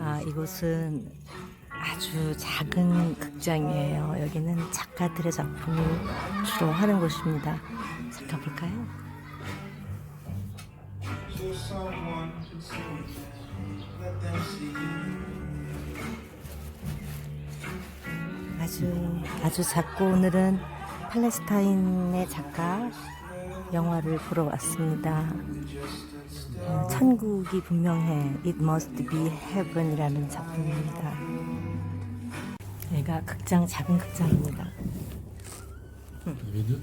아, 이곳은 아주 작은 극장이에요. 여기는 작가들의 작품을 주로 하는 곳입니다. 잠깐 볼까요? 아주 아주 작고 오늘은 팔레스타인의 작가 영화를 보러 왔습니다. 어, 천국이 분명해 It Must Be Heaven이라는 작품입니다. 여기가 극장 작은 극장입니다. Il y avait deux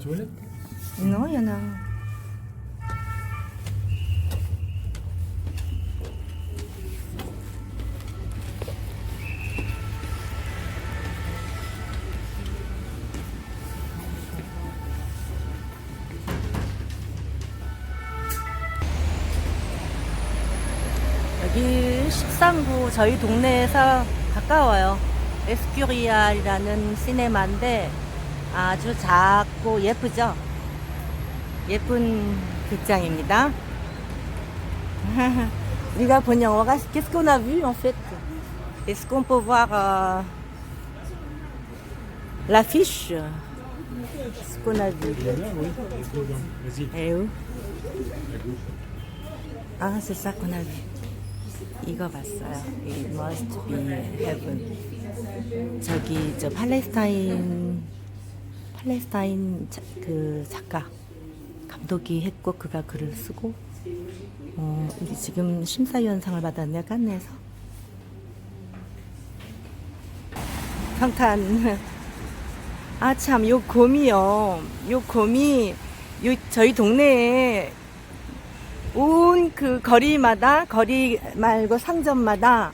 여기 13구 저희 동네에서 가까워요. 에스큐리알이라는 시네마인데 아주 작고 예쁘죠? 예쁜 극장입니다. 우리가 본 영화가 Qu'est-ce qu'on a vu en fait? Est-ce qu'on peut voir euh, l'affiche? Qu'est-ce qu'on a vu? Là, oui. Ah, c'est ça qu'on a vu. 이거 봤어요. It must be heaven. 저기 저 팔레스타인 팔레스타인 자- 그 작가 감독이 했고 그가 글을 쓰고 어 이게 지금 심사위원상을 받았네요 깐네에서 성탄 아 참 요 곰이요 요 곰이 요 저희 동네에 온 그 거리마다 거리 말고 상점마다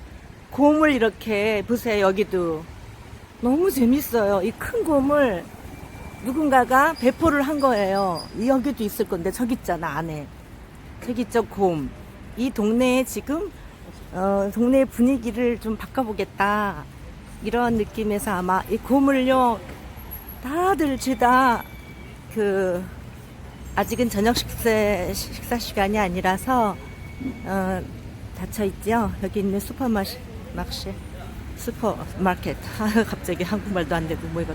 곰을 이렇게 보세요 여기도. 너무 재밌어요. 이 큰 곰을 누군가가 배포를 한 거예요. 이 여기도 있을 건데 저기 있잖아 안에. 저기 있죠 곰이 동네에 지금 어, 동네 분위기를 좀 바꿔보겠다. 이런 느낌에서 아마 이 곰을요 다들 죄다 그 아직은 저녁 식사, 식사 시간이 아니라서 어, 닫혀 있죠. 여기 있는 슈퍼마켓. 아, 갑자기 한국말도 안 되고 뭐 이거.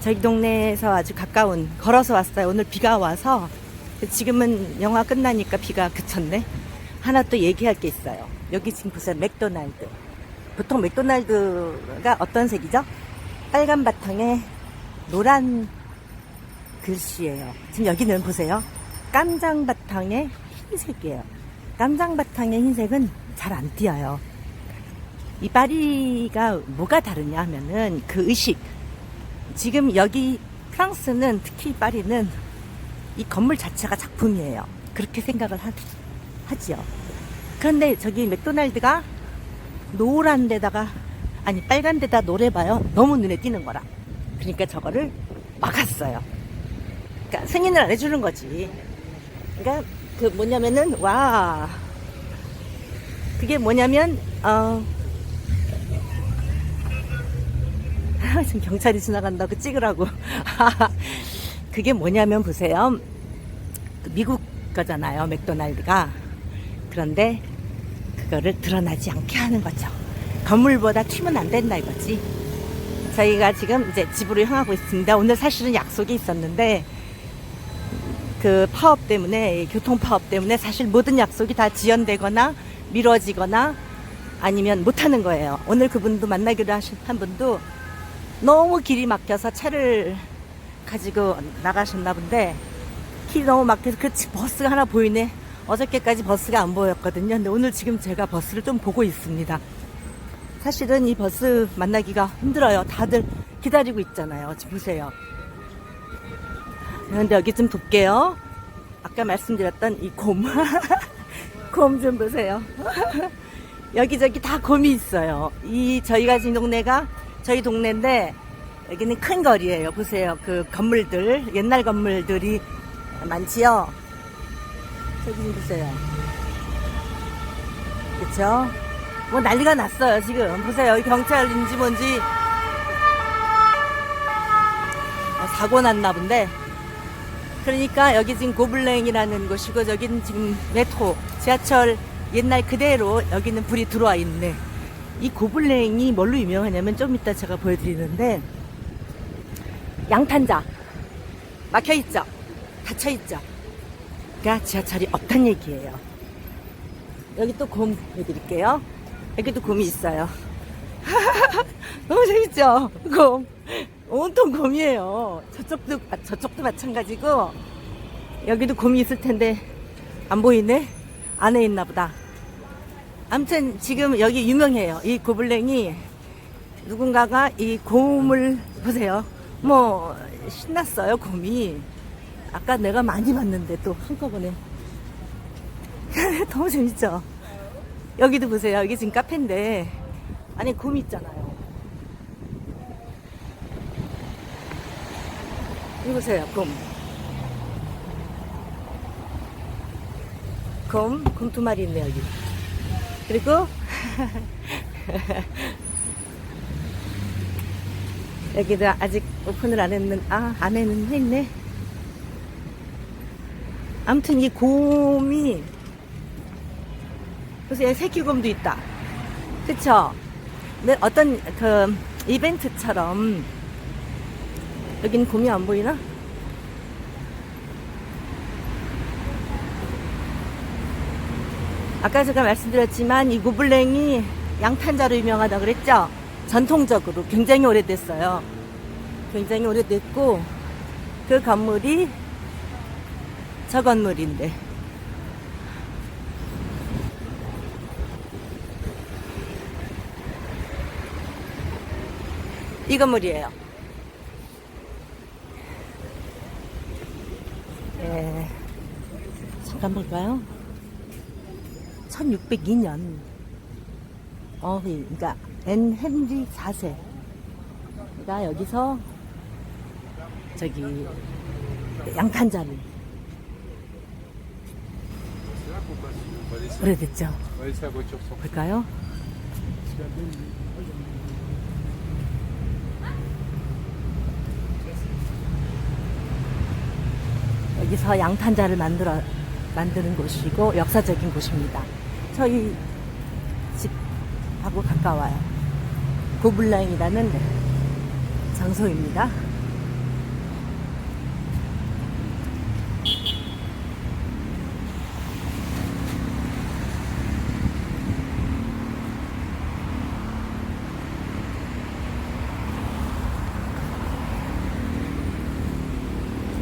저희 동네에서 아주 가까운 걸어서 왔어요. 오늘 비가 와서 지금은 영화 끝나니까 비가 그쳤네. 하나 또 얘기할 게 있어요. 여기 지금 보세요. 맥도날드. 보통 맥도날드가 어떤 색이죠? 빨간 바탕에 노란 글씨예요. 지금 여기는 보세요. 깜장 바탕에 흰색이에요. 깜장 바탕의 흰색은 잘 안 띄어요. 이 파리가 뭐가 다르냐 하면은 그 의식. 지금 여기 프랑스는 특히 파리는 이 건물 자체가 작품이에요. 그렇게 생각을 하, 하지요. 그런데 저기 맥도날드가 노란 데다가 아니 빨간 데다 노래 봐요. 너무 눈에 띄는 거라. 그러니까 저거를 막았어요. 그러니까 승인을 안 해주는 거지. 그러니까 그 뭐냐면은 와. 그게 뭐냐면 어. 지금 경찰이 지나간다고 찍으라고. 그게 뭐냐면 보세요. 그 미국 거잖아요 맥도날드가. 그런데 그거를 드러나지 않게 하는 거죠. 건물보다 튀면 안 된다 이거지. 저희가 지금 이제 집으로 향하고 있습니다. 오늘 사실은 약속이 있었는데 그 파업 때문에 교통 파업 때문에 사실 모든 약속이 다 지연되거나 미뤄지거나 아니면 못 하는 거예요. 오늘 그분도 만나기로 하신 한 분도 너무 길이 막혀서 차를 가지고 나가셨나 본데 길이 너무 막혀서 그 버스가 하나 보이네. 어저께까지 버스가 안 보였거든요. 근데 오늘 지금 제가 버스를 좀 보고 있습니다. 사실은 이 버스 만나기가 힘들어요. 다들 기다리고 있잖아요. 보세요. 그런데 여기 좀 볼게요. 아까 말씀드렸던 이 곰. 곰 좀 보세요. 여기저기 다 곰이 있어요. 이 저희가 지금 동네가 저희 동네인데 여기는 큰 거리예요. 보세요. 그 건물들, 옛날 건물들이 많지요. 저기 좀 보세요. 그쵸? 뭐 난리가 났어요, 지금. 보세요. 여기 경찰인지 뭔지. 어, 사고 났나 본데. 그러니까 여기 지금 고블랭이라는 곳이고 저기는 지금 메트로 지하철 옛날 그대로 여기는 불이 들어와 있네. 이 고블랭이 뭘로 유명하냐면 좀 이따 제가 보여드리는데 양탄자 막혀 있죠, 닫혀 있죠. 그러니까 지하철이 없단 얘기예요. 여기 또 곰 보여드릴게요. 여기도 곰이 있어요. 너무 재밌죠? 곰. 온통 곰이에요. 저쪽도, 아, 저쪽도 마찬가지고, 여기도 곰이 있을 텐데, 안 보이네? 안에 있나 보다. 아무튼 지금 여기 유명해요. 이 고블랭이 누군가가 이 곰을 보세요. 뭐, 신났어요, 곰이. 아까 내가 많이 봤는데 또 한꺼번에. 너무 재밌죠? 여기도 보세요. 여기 지금 카페인데, 안에 곰이 있잖아요. 이거 보세요, 곰. 곰, 곰두 마리 있네, 여기. 그리고, 여기도 아직 오픈을 안 했는, 아, 안에는 했네. 아무튼 이 곰이, 보세요, 새끼곰도 있다. 그쵸? 네, 어떤 그 이벤트처럼 여긴 곰이 안 보이나? 아까 제가 말씀드렸지만 이 고블랭이 양탄자로 유명하다 그랬죠? 전통적으로 굉장히 오래됐어요. 굉장히 오래됐고 그 건물이 저 건물인데 이 건물이에요. 예. 잠깐 볼까요? 1602년. 어, 그러니까 앤 헨리 4세가 여기서 저기 양탄자를 오래됐죠. 볼까요? 여기서 양탄자를 만들어 만드는 곳이고 역사적인 곳입니다. 저희 집하고 가까워요. 고블랑이라는 장소입니다.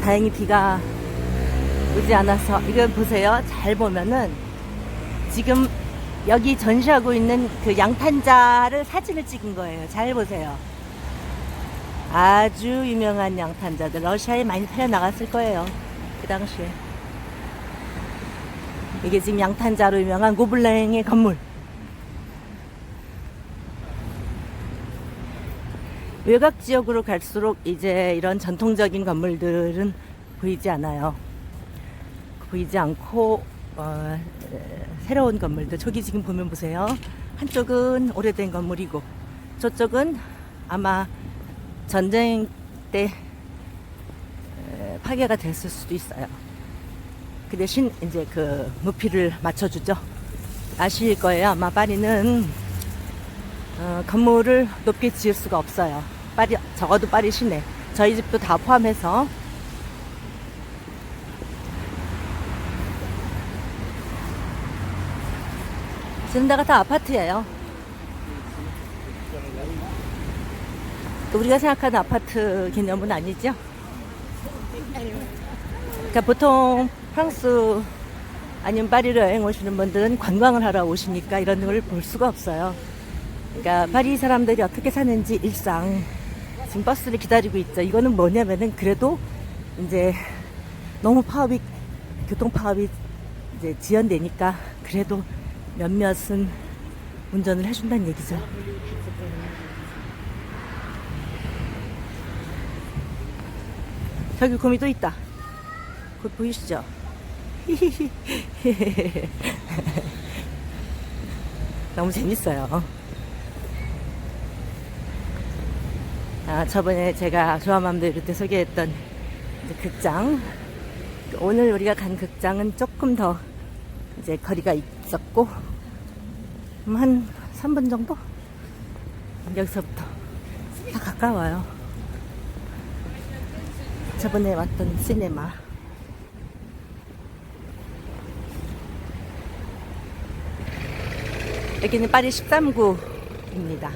다행히 비가 오지 않아서 이거 보세요. 잘 보면은 지금 여기 전시하고 있는 그 양탄자를 사진을 찍은 거예요. 잘 보세요. 아주 유명한 양탄자들 러시아에 많이 팔려 나갔을 거예요. 그 당시에. 이게 지금 양탄자로 유명한 고블랭의 건물. 외곽 지역으로 갈수록 이제 이런 전통적인 건물들은 보이지 않아요. 보이지 않고 어, 에, 새로운 건물들 저기 지금 보면 보세요. 한쪽은 오래된 건물이고 저쪽은 아마 전쟁 때 에, 파괴가 됐을 수도 있어요. 그 대신 이제 그 무피를 맞춰주죠. 아실 거예요. 아마 파리는 어, 건물을 높게 지을 수가 없어요. 파리 적어도 파리 시내 저희 집도 다 포함해서 지금 데가 다 아파트예요. 우리가 생각하는 아파트 개념은 아니죠. 그러니까 보통 프랑스 아니면 파리를 여행 오시는 분들은 관광을 하러 오시니까 이런 걸 볼 수가 없어요. 그러니까 파리 사람들이 어떻게 사는지 일상 지금 버스를 기다리고 있죠. 이거는 뭐냐면은 그래도 이제 너무 파업이 교통 파업이 이제 지연되니까 그래도 몇몇은 운전을 해준다는 얘기죠. 저기 곰이 또 있다. 곧 보이시죠? 너무 재밌어요. 아, 저번에 제가 조아맘도 이럴 때 소개했던 극장. 오늘 우리가 간 극장은 조금 더 이제 거리가 있었고 음, 한 3분 정도 여기서부터 다 가까워요. 저번에 왔던 시네마. 여기는 파리 13구입니다.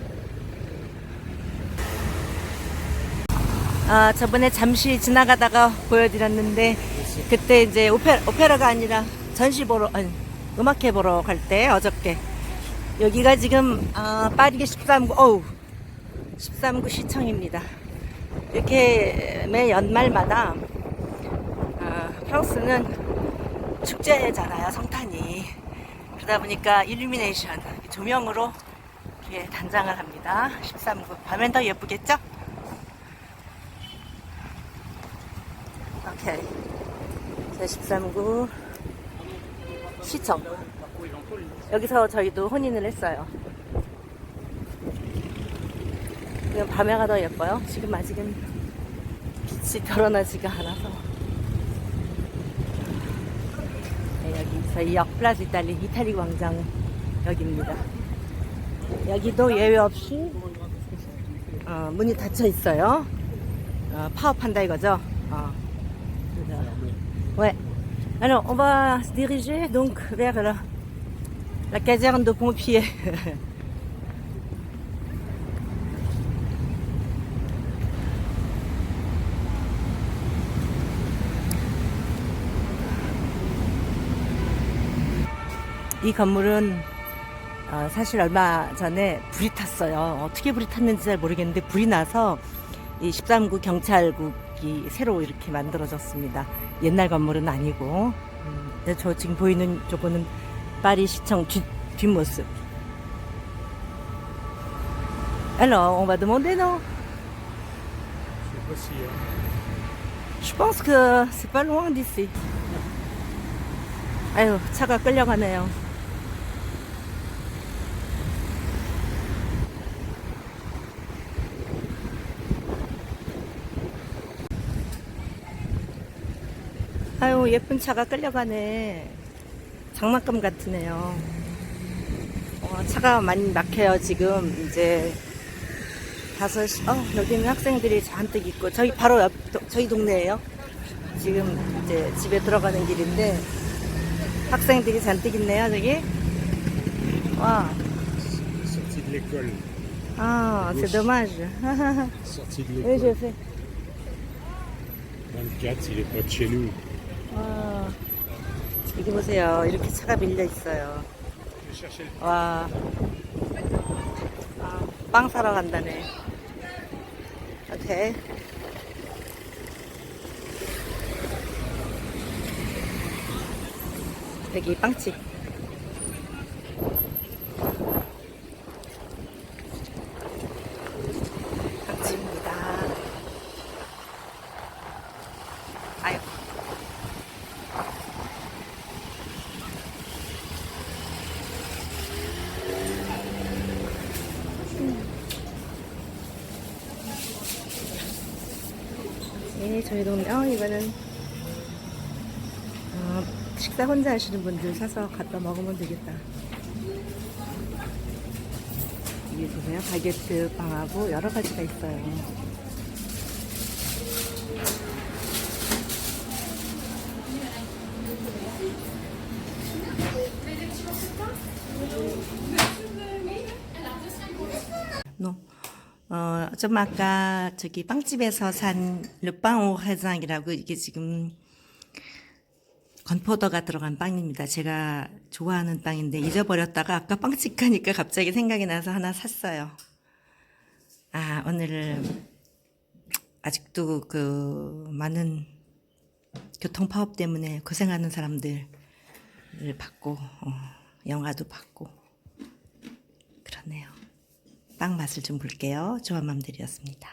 아, 저번에 잠시 지나가다가 보여드렸는데, 그때 이제 오페라, 오페라가 아니라 전시 보러, 아니, 음악회 보러 갈 때, 어저께. 여기가 지금, 아, 파리 13구, 어우, 13구 시청입니다. 이렇게 매 연말마다, 아, 프랑스는 축제잖아요, 성탄이. 그러다 보니까 일루미네이션, 조명으로 이렇게 단장을 합니다. 13구. 밤엔 더 예쁘겠죠? 오케이. 제 13구 시청. 여기서 저희도 혼인을 했어요. 지금 밤에 가 더 예뻐요. 지금 아직은 빛이 드러나지가 않아서. 네, 여기 저희 역 플라즈 이탈리 이탈리 광장 여기입니다. 여기도 예외 없이 어, 문이 닫혀 있어요. 어, 파업한다 이거죠. 어. Ouais. Alors, on va se diriger donc vers la, la caserne de pompiers. 이 건물은 어, 사실 얼마 전에 불이 tas어요. 어떻게 불이 탔는지 잘 모르겠는데 불이 나서 이 13구 경찰국이 새로 이렇게 만들어졌습니다. 옛날 건물은 아니고. 음, 저 지금 보이는 저거는 파리 시청 뒷, 뒷모습. Alors, on va demander, non Je euh, pense que c'est pas loin d'ici. 아유, 차가 끌려가네요. 아유, 예쁜 차가 끌려가네. 장난감 같으네요. 어, 차가 많이 막혀요, 지금. 이제 다섯 시, 어, 여기는 학생들이 잔뜩 있고, 저희 바로 옆, 도- 저희 동네예요. 지금 이제 집에 들어가는 길인데, 학생들이 잔뜩 있네요, 저기. 와. 아, c'est dommage. Oui, je sais. 24, il est pas de chez nous. 와, 여기 보세요. 이렇게 차가 밀려 있어요. 와, 아, 빵 사러 간다네. 오케이. 여기 빵집. 빵집입니다. 아유. 네, 저희 동네, 어, 이거는, 어, 식사 혼자 하시는 분들 사서 갖다 먹으면 되겠다. 이게 보세요. 바게트 빵하고 여러 가지가 있어요. 노. 어, 좀 아까 저기 빵집에서 산 르빵 오 해장이라고 이게 지금 건포도가 들어간 빵입니다. 제가 좋아하는 빵인데 잊어버렸다가 아까 빵집 가니까 갑자기 생각이 나서 하나 샀어요. 아, 오늘 아직도 그 많은 교통 파업 때문에 고생하는 사람들을 받고 어, 영화도 받고 그러네요. 빵 맛을 좀 볼게요. 조합맘들이었습니다.